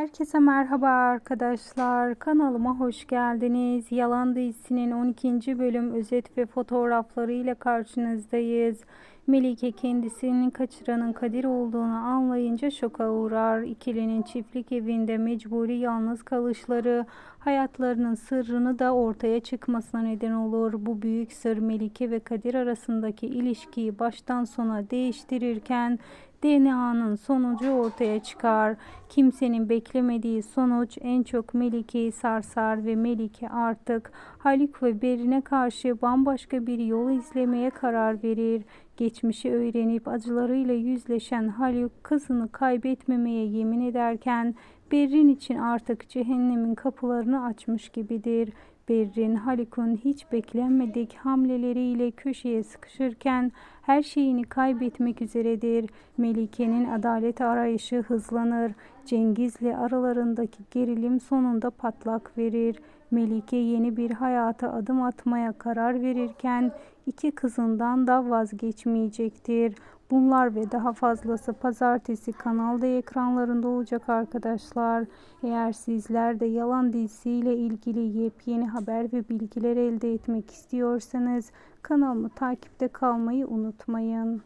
Herkese merhaba arkadaşlar. Kanalıma hoş geldiniz. Yalan dizisinin 12. bölüm özet ve fotoğrafları ile karşınızdayız. Melike kendisini kaçıranın Kadir olduğunu anlayınca şoka uğrar. İkilinin çiftlik evinde mecburi yalnız kalışları hayatlarının sırrını da ortaya çıkmasına neden olur. Bu büyük sır Melike ve Kadir arasındaki ilişkiyi baştan sona değiştirirken DNA'nın sonucu ortaya çıkar. Kimsenin beklemediği sonuç en çok Melike'yi sarsar ve Melike artık Haluk ve Berin'e karşı bambaşka bir yol izlemeye karar verir. Geçmişi öğrenip acılarıyla yüzleşen Haluk kızını kaybetmemeye yemin ederken Berrin için artık cehennemin kapılarını açmış gibidir. Berrin, Haluk'un hiç beklenmedik hamleleriyle köşeye sıkışırken her şeyini kaybetmek üzeredir. Melike'nin adalet arayışı hızlanır. Cengiz'le aralarındaki gerilim sonunda patlak verir. Melike yeni bir hayata adım atmaya karar verirken iki kızından da vazgeçmeyecektir. Bunlar ve daha fazlası pazartesi Kanal D ekranlarında olacak arkadaşlar. Eğer sizler de yalan dizisiyle ilgili yepyeni haber ve bilgiler elde etmek istiyorsanız kanalımı takipte kalmayı unutmayın.